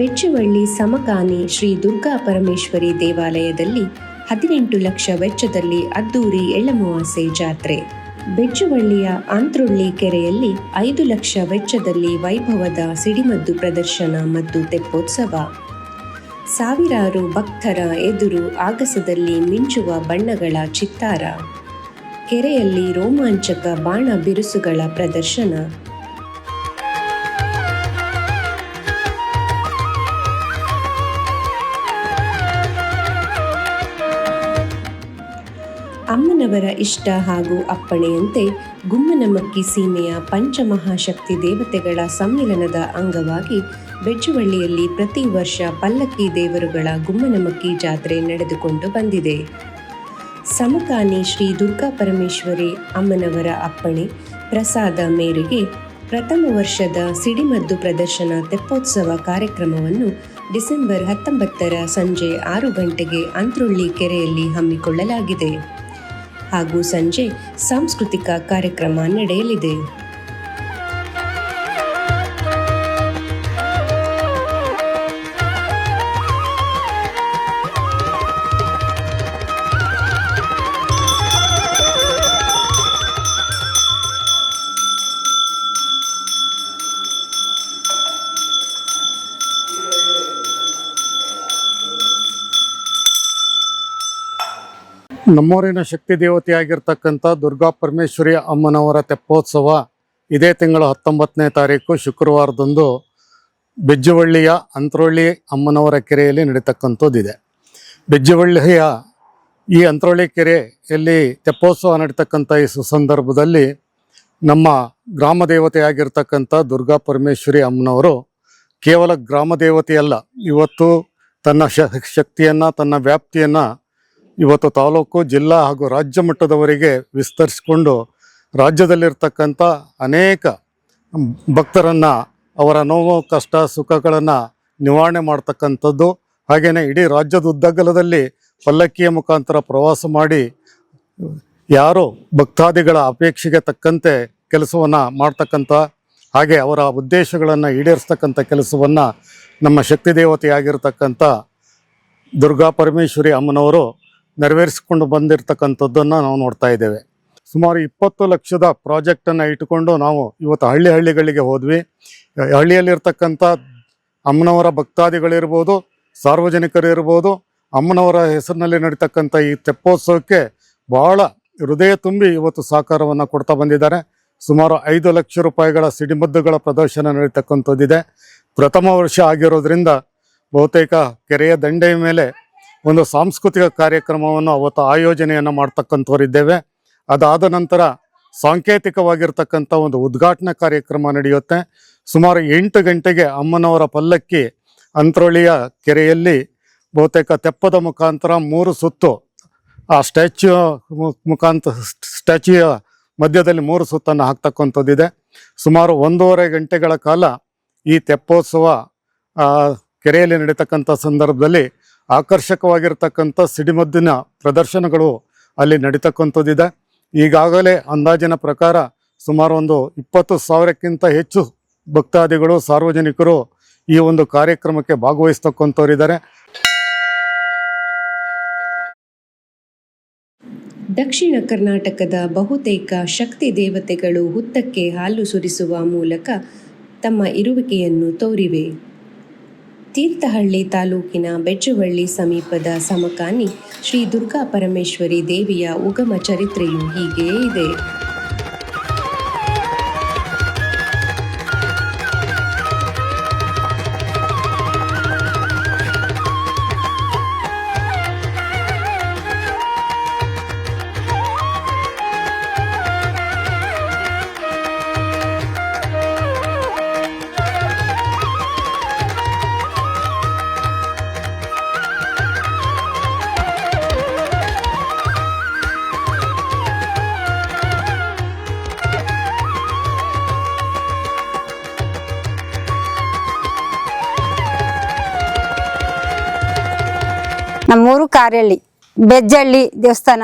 ಬೆಚ್ಚವಳ್ಳಿ ಸಮಕಾನಿ ಶ್ರೀ ದುರ್ಗಾ ಪರಮೇಶ್ವರಿ ದೇವಾಲಯದಲ್ಲಿ ಹದಿನೆಂಟು ಲಕ್ಷ ವೆಚ್ಚದಲ್ಲಿ ಅದ್ದೂರಿ ಎಳ್ಳಮವಾಸೆ ಜಾತ್ರೆ. ಬೆಚ್ಚುವಳ್ಳಿಯ ಆಂತ್ರುಳ್ಳಿ ಕೆರೆಯಲ್ಲಿ ಐದು ಲಕ್ಷ ವೆಚ್ಚದಲ್ಲಿ ವೈಭವದ ಸಿಡಿಮದ್ದು ಪ್ರದರ್ಶನ ಮತ್ತು ತೆಪ್ಪೋತ್ಸವ. ಸಾವಿರಾರು ಭಕ್ತರ ಎದುರು ಆಗಸದಲ್ಲಿ ಮಿಂಚುವ ಬಣ್ಣಗಳ ಚಿತ್ತಾರ. ಕೆರೆಯಲ್ಲಿ ರೋಮಾಂಚಕ ಬಾಣ ಬಿರುಸುಗಳ ಪ್ರದರ್ಶನ. ಅಮ್ಮನವರ ಇಷ್ಟ ಹಾಗೂ ಅಪ್ಪಣೆಯಂತೆ ಗುಮ್ಮನಮಕ್ಕಿ ಸೀಮೆಯ ಪಂಚಮಹಾಶಕ್ತಿ ದೇವತೆಗಳ ಸಮ್ಮಿಲನದ ಅಂಗವಾಗಿ ಬೆಜ್ಜುವಳ್ಳಿಯಲ್ಲಿ ಪ್ರತಿ ವರ್ಷ ಪಲ್ಲಕ್ಕಿ ದೇವರುಗಳ ಗುಮ್ಮನಮಕ್ಕಿ ಜಾತ್ರೆ ನಡೆದುಕೊಂಡು ಬಂದಿದೆ. ಸಮಕಾನಿ ಶ್ರೀ ದುರ್ಗಾ ಪರಮೇಶ್ವರಿ ಅಮ್ಮನವರ ಅಪ್ಪಣೆ ಪ್ರಸಾದ ಮೇರೆಗೆ ಪ್ರಥಮ ವರ್ಷದ ಸಿಡಿಮದ್ದು ಪ್ರದರ್ಶನ ತೆಪ್ಪೋತ್ಸವ ಕಾರ್ಯಕ್ರಮವನ್ನು ಡಿಸೆಂಬರ್ ಹತ್ತೊಂಬತ್ತರ ಸಂಜೆ ಆರು ಗಂಟೆಗೆ ಅಂತ್ರುಳ್ಳಿ ಕೆರೆಯಲ್ಲಿ ಹಮ್ಮಿಕೊಳ್ಳಲಾಗಿದೆ. ಹಾಗೂ ಸಂಜೆ ಸಾಂಸ್ಕೃತಿಕ ಕಾರ್ಯಕ್ರಮ ನಡೆಯಲಿದೆ. ನಮ್ಮೂರಿನ ಶಕ್ತಿ ದೇವತೆಯಾಗಿರ್ತಕ್ಕಂಥ ದುರ್ಗಾ ಪರಮೇಶ್ವರಿ ಅಮ್ಮನವರ ತೆಪ್ಪೋತ್ಸವ ಇದೇ ತಿಂಗಳ ಹತ್ತೊಂಬತ್ತನೇ ತಾರೀಕು ಶುಕ್ರವಾರದಂದು ಬೆಜ್ಜವಳ್ಳಿಯ ಅಂತ್ರೋಳ್ಳಿ ಅಮ್ಮನವರ ಕೆರೆಯಲ್ಲಿ ನಡೀತಕ್ಕಂಥದ್ದಿದೆ. ಬೆಜ್ಜವಳ್ಳಿಯ ಈ ಅಂತ್ರೋಳಿ ಕೆರೆಯಲ್ಲಿ ತೆಪ್ಪೋತ್ಸವ ನಡೀತಕ್ಕಂಥ ಈ ಸುಸಂದರ್ಭದಲ್ಲಿ ನಮ್ಮ ಗ್ರಾಮ ದೇವತೆಯಾಗಿರ್ತಕ್ಕಂಥ ದುರ್ಗಾ ಪರಮೇಶ್ವರಿ ಅಮ್ಮನವರು ಕೇವಲ ಗ್ರಾಮ ದೇವತೆಯಲ್ಲ, ಇವತ್ತು ತನ್ನ ಶಕ್ತಿಯನ್ನು, ತನ್ನ ವ್ಯಾಪ್ತಿಯನ್ನು ಇವತ್ತು ತಾಲೂಕು, ಜಿಲ್ಲಾ ಹಾಗೂ ರಾಜ್ಯ ಮಟ್ಟದವರೆಗೆ ವಿಸ್ತರಿಸಿಕೊಂಡು ರಾಜ್ಯದಲ್ಲಿರ್ತಕ್ಕಂಥ ಅನೇಕ ಭಕ್ತರನ್ನು, ಅವರ ನೋವು, ಕಷ್ಟ, ಸುಖಗಳನ್ನು ನಿವಾರಣೆ ಮಾಡ್ತಕ್ಕಂಥದ್ದು. ಹಾಗೆಯೇ ಇಡೀ ರಾಜ್ಯದ ಉದ್ದಗಲದಲ್ಲಿ ಪಲ್ಲಕ್ಕಿಯ ಮುಖಾಂತರ ಪ್ರವಾಸ ಮಾಡಿ ಯಾರು ಭಕ್ತಾದಿಗಳ ಅಪೇಕ್ಷೆಗೆ ತಕ್ಕಂತೆ ಕೆಲಸವನ್ನು ಮಾಡ್ತಕ್ಕಂಥ, ಹಾಗೆ ಅವರ ಉದ್ದೇಶಗಳನ್ನು ಈಡೇರಿಸ್ತಕ್ಕಂಥ ಕೆಲಸವನ್ನು ನಮ್ಮ ಶಕ್ತಿ ದೇವತೆಯಾಗಿರ್ತಕ್ಕಂಥ ದುರ್ಗಾ ಪರಮೇಶ್ವರಿ ಅಮ್ಮನವರು ನೆರವೇರಿಸಿಕೊಂಡು ಬಂದಿರತಕ್ಕಂಥದ್ದನ್ನು ನಾವು ನೋಡ್ತಾ ಇದ್ದೇವೆ. ಸುಮಾರು ಇಪ್ಪತ್ತು ಲಕ್ಷದ ಪ್ರಾಜೆಕ್ಟನ್ನು ಇಟ್ಟುಕೊಂಡು ನಾವು ಇವತ್ತು ಹಳ್ಳಿ ಹಳ್ಳಿಗಳಿಗೆ ಹೋದ್ವಿ. ಹಳ್ಳಿಯಲ್ಲಿರ್ತಕ್ಕಂಥ ಅಮ್ಮನವರ ಭಕ್ತಾದಿಗಳಿರ್ಬೋದು, ಸಾರ್ವಜನಿಕರು ಇರ್ಬೋದು, ಅಮ್ಮನವರ ಹೆಸರಿನಲ್ಲಿ ನಡೀತಕ್ಕಂಥ ಈ ತೆಪ್ಪೋತ್ಸವಕ್ಕೆ ಬಹಳ ಹೃದಯ ತುಂಬಿ ಇವತ್ತು ಸಹಕಾರವನ್ನು ಕೊಡ್ತಾ ಬಂದಿದ್ದಾರೆ. ಸುಮಾರು ಐದು ಲಕ್ಷ ರೂಪಾಯಿಗಳ ಸಿಡಿಮದ್ದುಗಳ ಪ್ರದರ್ಶನ ನಡೀತಕ್ಕಂಥದ್ದಿದೆ. ಪ್ರಥಮ ವರ್ಷ ಆಗಿರೋದ್ರಿಂದ ಬಹುತೇಕ ಕೆರೆಯ ದಂಡೆಯ ಮೇಲೆ ಒಂದು ಸಾಂಸ್ಕೃತಿಕ ಕಾರ್ಯಕ್ರಮವನ್ನು ಅವತ್ತು ಆಯೋಜನೆಯನ್ನು ಮಾಡ್ತಕ್ಕಂಥವರಿದ್ದೇವೆ ಅದಾದ ನಂತರ ಸಾಂಕೇತಿಕವಾಗಿರ್ತಕ್ಕಂಥ ಒಂದು ಉದ್ಘಾಟನಾ ಕಾರ್ಯಕ್ರಮ ನಡೆಯುತ್ತೆ. ಸುಮಾರು ಎಂಟು ಗಂಟೆಗೆ ಅಮ್ಮನವರ ಪಲ್ಲಕ್ಕಿ ಅಂತ್ರೋಳಿಯ ಕೆರೆಯಲ್ಲಿ ಬಹುತೇಕ ತೆಪ್ಪದ ಮುಖಾಂತರ ಮೂರು ಸುತ್ತು, ಆ ಸ್ಟ್ಯಾಚ್ಯೂ ಮುಖಾಂತರ ಸ್ಟ್ಯಾಚ್ಯೂಯ ಮಧ್ಯದಲ್ಲಿ ಮೂರು ಸುತ್ತನ್ನು ಹಾಕ್ತಕ್ಕಂಥದ್ದಿದೆ. ಸುಮಾರು ಒಂದೂವರೆ ಗಂಟೆಗಳ ಕಾಲ ಈ ತೆಪ್ಪೋತ್ಸವ ಕೆರೆಯಲ್ಲಿ ನಡೀತಕ್ಕಂಥ ಸಂದರ್ಭದಲ್ಲಿ ಆಕರ್ಷಕವಾಗಿರ್ತಕ್ಕಂಥ ಸಿಡಿಮದ್ದಿನ ಪ್ರದರ್ಶನಗಳು ಅಲ್ಲಿ ನಡೀತಕ್ಕಂಥದ್ದಿದೆ. ಈಗಾಗಲೇ ಅಂದಾಜಿನ ಪ್ರಕಾರ ಸುಮಾರು ಒಂದು ಇಪ್ಪತ್ತು ಸಾವಿರಕ್ಕಿಂತ ಹೆಚ್ಚು ಭಕ್ತಾದಿಗಳು, ಸಾರ್ವಜನಿಕರು ಈ ಒಂದು ಕಾರ್ಯಕ್ರಮಕ್ಕೆ ಭಾಗವಹಿಸ್ತಕ್ಕಂಥವರಿದ್ದಾರೆ. ದಕ್ಷಿಣ ಕರ್ನಾಟಕದ ಬಹುತೇಕ ಶಕ್ತಿ ದೇವತೆಗಳು ಹುತ್ತಕ್ಕೆ ಹಾಲು ಸುರಿಸುವ ಮೂಲಕ ತಮ್ಮ ಇರುವಿಕೆಯನ್ನು ತೋರಿವೆ. ತೀರ್ಥಹಳ್ಳಿ ತಾಲೂಕಿನ ಬೆಚ್ಚುವಳ್ಳಿ ಸಮೀಪದ ಸಮಕಾನಿ ಶ್ರೀ ದುರ್ಗಾ ಪರಮೇಶ್ವರಿ ದೇವಿಯ ಉಗಮ ಚರಿತ್ರೆಯು ಹೀಗೆಯೇ ಇದೆ. ನಮ್ಮೂರು ಕಾರಳ್ಳಿ ಬೆಜ್ಜಳ್ಳಿ ದೇವಸ್ಥಾನ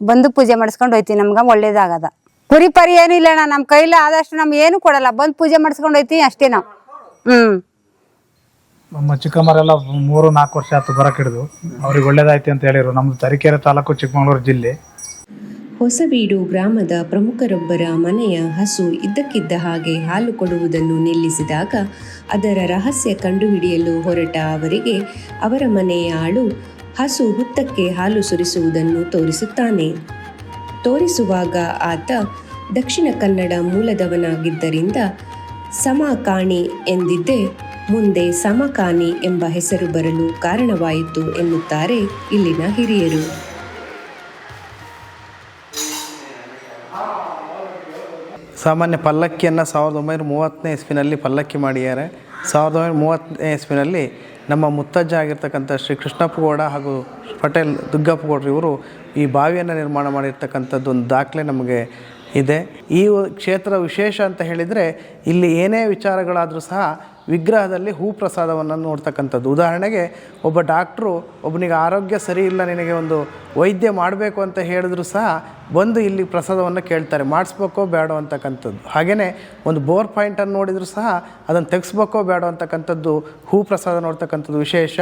ಬಂದು ಪೂಜೆ ಮಾಡಿಸ್ಕೊಂಡು ಹೋಯ್ತೀವಿ. ನಮ್ಗೆ ಒಳ್ಳೇದಾಗದ. ಕುರಿ ಪರಿ ಏನು ಇಲ್ಲ ಅಣ್ಣ. ನಮ್ಮ ಕೈಲಿ ಆದಷ್ಟು ನಮ್ಗೆ ಏನು ಕೊಡಲ್ಲ. ಬಂದು ಪೂಜೆ ಮಾಡಿಸ್ಕೊಂಡು ಹೋಯ್ತೀವಿ ಅಷ್ಟೇ ನಾವು. ಹ್ಮ್. ನಮ್ಮ ಚಿಕ್ಕಮ್ಮರೆಲ್ಲ ಮೂರು ನಾಲ್ಕು ವರ್ಷ ಆಯ್ತು ಬರಕ್ ಹಿಡಿದು. ಅವ್ರಿಗೆ ಒಳ್ಳೇದಾಯ್ತು ಅಂತ ಹೇಳಿರು. ನಮ್ದು ತರೀಕೆರೆ ತಾಲೂಕು ಚಿಕ್ಕಮಗಳೂರು ಜಿಲ್ಲೆ. ಹೊಸಬೀಡು ಗ್ರಾಮದ ಪ್ರಮುಖರೊಬ್ಬರ ಮನೆಯ ಹಸು ಇದ್ದಕ್ಕಿದ್ದ ಹಾಗೆ ಹಾಲು ಕೊಡುವುದನ್ನು ನಿಲ್ಲಿಸಿದಾಗ ಅದರ ರಹಸ್ಯ ಕಂಡುಹಿಡಿಯಲು ಹೊರಟ ಅವರಿಗೆ ಅವರ ಮನೆಯ ಆಳು ಹಸು ಹುತ್ತಕ್ಕೆ ಹಾಲು ಸುರಿಸುವುದನ್ನು ತೋರಿಸುತ್ತಾನೆ. ತೋರಿಸುವಾಗ ಆತ ದಕ್ಷಿಣ ಕನ್ನಡ ಮೂಲದವನಾಗಿದ್ದರಿಂದ ಸಮಕಾಣಿ ಎಂದಿದ್ದೆ ಮುಂದೆ ಸಮಕಾನಿ ಎಂಬ ಹೆಸರು ಬರಲು ಕಾರಣವಾಯಿತು ಎನ್ನುತ್ತಾರೆ ಇಲ್ಲಿನ ಹಿರಿಯರು. ಸಾಮಾನ್ಯ ಪಲ್ಲಕ್ಕಿಯನ್ನು ಸಾವಿರದ ಒಂಬೈನೂರ ಮೂವತ್ತನೇ ಇಸ್ವಿನಲ್ಲಿ ಪಲ್ಲಕ್ಕಿ ಮಾಡಿದ್ದಾರೆ. ಸಾವಿರದ ಒಂಬೈನೂರ ಮೂವತ್ತನೇ ಇಸ್ವಿನಲ್ಲಿ ನಮ್ಮ ಮುತ್ತಜ್ಜ ಆಗಿರ್ತಕ್ಕಂಥ ಶ್ರೀ ಕೃಷ್ಣಪ್ಪಗೌಡ ಹಾಗೂ ಪಟೇಲ್ ದುಗ್ಗಪ್ಪ ಗೌಡ್ರು ಇವರು ಈ ಬಾವಿಯನ್ನು ನಿರ್ಮಾಣ ಮಾಡಿರ್ತಕ್ಕಂಥದ್ದು ಒಂದು ದಾಖಲೆ ನಮಗೆ ಇದೆ. ಈ ಕ್ಷೇತ್ರ ವಿಶೇಷ ಅಂತ ಹೇಳಿದರೆ ಇಲ್ಲಿ ಏನೇ ವಿಚಾರಗಳಾದರೂ ಸಹ ವಿಗ್ರಹದಲ್ಲಿ ಹೂ ಪ್ರಸಾದವನ್ನು ನೋಡ್ತಕ್ಕಂಥದ್ದು. ಉದಾಹರಣೆಗೆ ಒಬ್ಬ ಡಾಕ್ಟ್ರು ಒಬ್ಬನಿಗೆ ಆರೋಗ್ಯ ಸರಿ ಇಲ್ಲ, ನಿನಗೆ ಒಂದು ವೈದ್ಯ ಮಾಡಬೇಕು ಅಂತ ಹೇಳಿದ್ರು ಸಹ ಬಂದು ಇಲ್ಲಿ ಪ್ರಸಾದವನ್ನು ಕೇಳ್ತಾರೆ. ಮಾಡಿಸ್ಬೇಕೋ ಬೇಡೋ ಅಂತಕ್ಕಂಥದ್ದು. ಹಾಗೆಯೇ ಒಂದು ಬೋರ್ ಪಾಯಿಂಟನ್ನು ನೋಡಿದರೂ ಸಹ ಅದನ್ನು ತೆಗೆಸ್ಬೇಕೋ ಬೇಡೋ ಅಂತಕ್ಕಂಥದ್ದು ಹೂ ಪ್ರಸಾದ ನೋಡ್ತಕ್ಕಂಥದ್ದು ವಿಶೇಷ.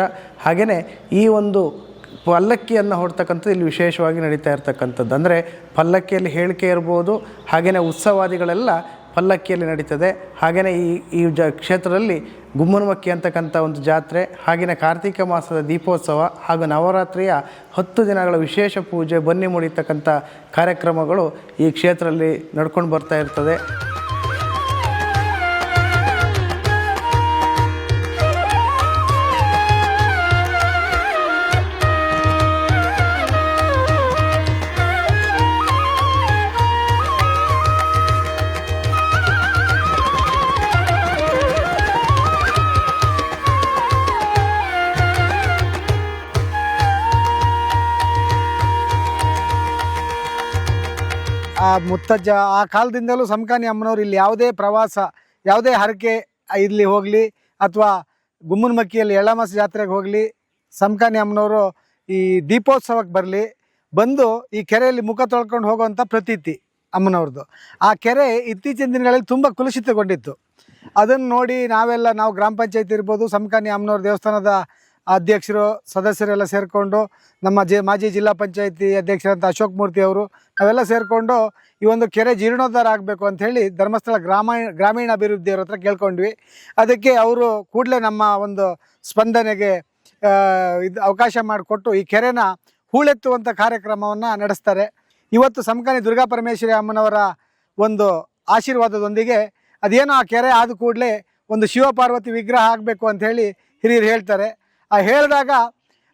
ಹಾಗೆಯೇ ಈ ಒಂದು ಪಲ್ಲಕ್ಕಿಯನ್ನು ಹೊಡ್ತಕ್ಕಂಥದ್ದು ಇಲ್ಲಿ ವಿಶೇಷವಾಗಿ ನಡೀತಾ ಇರ್ತಕ್ಕಂಥದ್ದು. ಅಂದರೆ ಪಲ್ಲಕ್ಕಿಯಲ್ಲಿ ಹೇಳಿಕೆ ಇರ್ಬೋದು ಹಾಗೆಯೇ ಉತ್ಸವಾದಿಗಳೆಲ್ಲ ಪಲ್ಲಕ್ಕಿಯಲ್ಲಿ ನಡೀತದೆ. ಹಾಗೆಯೇ ಈ ಈ ಜ ಕ್ಷೇತ್ರದಲ್ಲಿ ಗುಮ್ಮನಮಕ್ಕಿ ಅಂತಕ್ಕಂಥ ಒಂದು ಜಾತ್ರೆ ಹಾಗೆಯೇ ಕಾರ್ತಿಕ ಮಾಸದ ದೀಪೋತ್ಸವ ಹಾಗೂ ನವರಾತ್ರಿಯ ಹತ್ತು ದಿನಗಳ ವಿಶೇಷ ಪೂಜೆ, ಬನ್ನಿ ಮುಡಿತಕ್ಕಂಥ ಕಾರ್ಯಕ್ರಮಗಳು ಈ ಕ್ಷೇತ್ರದಲ್ಲಿ ನಡ್ಕೊಂಡು ಬರ್ತಾ ಇರ್ತದೆ. ಮುತ್ತಜ್ಜ, ಆ ಕಾಲದಿಂದಲೂ ಸಮಕಾನಿ ಅಮ್ಮನವ್ರು ಇಲ್ಲಿ ಯಾವುದೇ ಪ್ರವಾಸ, ಯಾವುದೇ ಹರಕೆ ಇಲ್ಲಿ ಹೋಗಲಿ ಅಥವಾ ಗುಮ್ಮನಮಕ್ಕಿಯಲ್ಲಿ ಎಳ್ಳಮಾಸ ಜಾತ್ರೆಗೆ ಹೋಗಲಿ, ಸಮಕಾನಿ ಅಮ್ಮನವರು ಈ ದೀಪೋತ್ಸವಕ್ಕೆ ಬರಲಿ, ಬಂದು ಈ ಕೆರೆಯಲ್ಲಿ ಮುಖ ತೊಳ್ಕೊಂಡು ಹೋಗುವಂಥ ಪ್ರತೀತಿ ಅಮ್ಮನವ್ರದ್ದು. ಆ ಕೆರೆ ಇತ್ತೀಚಿನ ದಿನಗಳಲ್ಲಿ ತುಂಬ ಕುಲುಷಿತಗೊಂಡಿತ್ತು. ಅದನ್ನು ನೋಡಿ ನಾವೆಲ್ಲ, ನಾವು ಗ್ರಾಮ ಪಂಚಾಯತ್ ಇರ್ಬೋದು, ಸಮಕಾನಿ ಅಮ್ಮನವ್ರ ದೇವಸ್ಥಾನದ ಅಧ್ಯಕ್ಷರು, ಸದಸ್ಯರೆಲ್ಲ ಸೇರಿಕೊಂಡು ನಮ್ಮ ಜೆ, ಮಾಜಿ ಜಿಲ್ಲಾ ಪಂಚಾಯತಿ ಅಧ್ಯಕ್ಷರಂತ ಅಶೋಕ್ ಮೂರ್ತಿ ಅವರು ನಾವೆಲ್ಲ ಸೇರಿಕೊಂಡು ಈ ಒಂದು ಕೆರೆ ಜೀರ್ಣೋದ್ಧಾರ ಆಗಬೇಕು ಅಂತ ಹೇಳಿ ಧರ್ಮಸ್ಥಳ ಗ್ರಾಮೀಣ ಗ್ರಾಮೀಣ ಅಭಿವೃದ್ಧಿಯವ್ರ ಹತ್ರ ಕೇಳ್ಕೊಂಡ್ವಿ. ಅದಕ್ಕೆ ಅವರು ಕೂಡಲೇ ನಮ್ಮ ಒಂದು ಸ್ಪಂದನೆಗೆ ಇದು ಅವಕಾಶ ಮಾಡಿಕೊಟ್ಟು ಈ ಕೆರೆನ ಹೂಳೆತ್ತುವಂಥ ಕಾರ್ಯಕ್ರಮವನ್ನು ನಡೆಸ್ತಾರೆ. ಇವತ್ತು ಸಮಕಾನಿ ದುರ್ಗಾ ಪರಮೇಶ್ವರಿ ಅಮ್ಮನವರ ಒಂದು ಆಶೀರ್ವಾದದೊಂದಿಗೆ ಅದೇನೋ ಆ ಕೆರೆ ಆದ ಕೂಡಲೇ ಒಂದು ಶಿವಪಾರ್ವತಿ ವಿಗ್ರಹ ಆಗಬೇಕು ಅಂತ ಹೇಳಿ ಹಿರಿಯರು ಹೇಳ್ತಾರೆ. ಆ ಹೇಳಿದಾಗ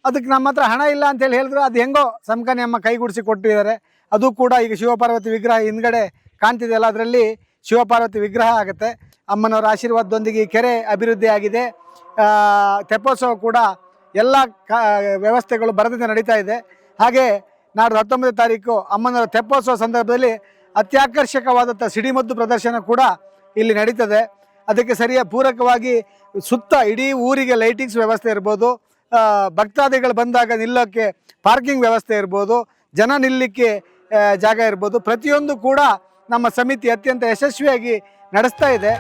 ಅದಕ್ಕೆ ನಮ್ಮ ಹತ್ರ ಹಣ ಇಲ್ಲ ಅಂತೇಳಿ ಹೇಳಿದ್ರು. ಅದು ಹೆಂಗೋ ಸಮಕನಿ ಅಮ್ಮ ಕೈಗೂಡಿಸಿ ಕೊಟ್ಟಿದ್ದಾರೆ. ಅದು ಕೂಡ ಈಗ ಶಿವಪಾರ್ವತಿ ವಿಗ್ರಹ ಹಿಂದ್ಗಡೆ ಕಾಣ್ತಿದೆಯಲ್ಲ ಅದರಲ್ಲಿ ಶಿವಪಾರ್ವತಿ ವಿಗ್ರಹ ಆಗುತ್ತೆ. ಅಮ್ಮನವರ ಆಶೀರ್ವಾದದೊಂದಿಗೆ ಈ ಕೆರೆ ಅಭಿವೃದ್ಧಿ ಆಗಿದೆ. ಆ, ತೆಪ್ಪೋತ್ಸವ ಕೂಡ ಎಲ್ಲ ವ್ಯವಸ್ಥೆಗಳು ಬರದಿಂದ ನಡೀತಾ ಇದೆ. ಹಾಗೆ ನಾಡ್ದು ಹತ್ತೊಂಬತ್ತು ತಾರೀಕು ಅಮ್ಮನವರ ತೆಪ್ಪೋತ್ಸವ ಸಂದರ್ಭದಲ್ಲಿ ಅತ್ಯಾಕರ್ಷಕವಾದಂಥ ಸಿಡಿಮದ್ದು ಪ್ರದರ್ಶನ ಕೂಡ ಇಲ್ಲಿ ನಡೀತದೆ. ಅದಕ್ಕೆ ಸರಿಯಾಗಿ ಪೂರಕವಾಗಿ ಸುತ್ತ ಇಡೀ ಊರಿಗೆ ಲೈಟಿಂಗ್ಸ್ ವ್ಯವಸ್ಥೆ ಇರ್ಬೋದು ಭಕ್ತಾದಿಗಳು ಬಂದಾಗ ನಿಲ್ಲೋಕ್ಕೆ ಪಾರ್ಕಿಂಗ್ ವ್ಯವಸ್ಥೆ ಇರ್ಬೋದು, ಜನ ನಿಲ್ಲಕ್ಕೆ ಜಾಗ ಇರ್ಬೋದು. ಪ್ರತಿಯೊಂದು ಕೂಡ ನಮ್ಮ ಸಮಿತಿ ಅತ್ಯಂತ ಯಶಸ್ವಿಯಾಗಿ ನಡೆಸ್ತಾ ಇದೆ.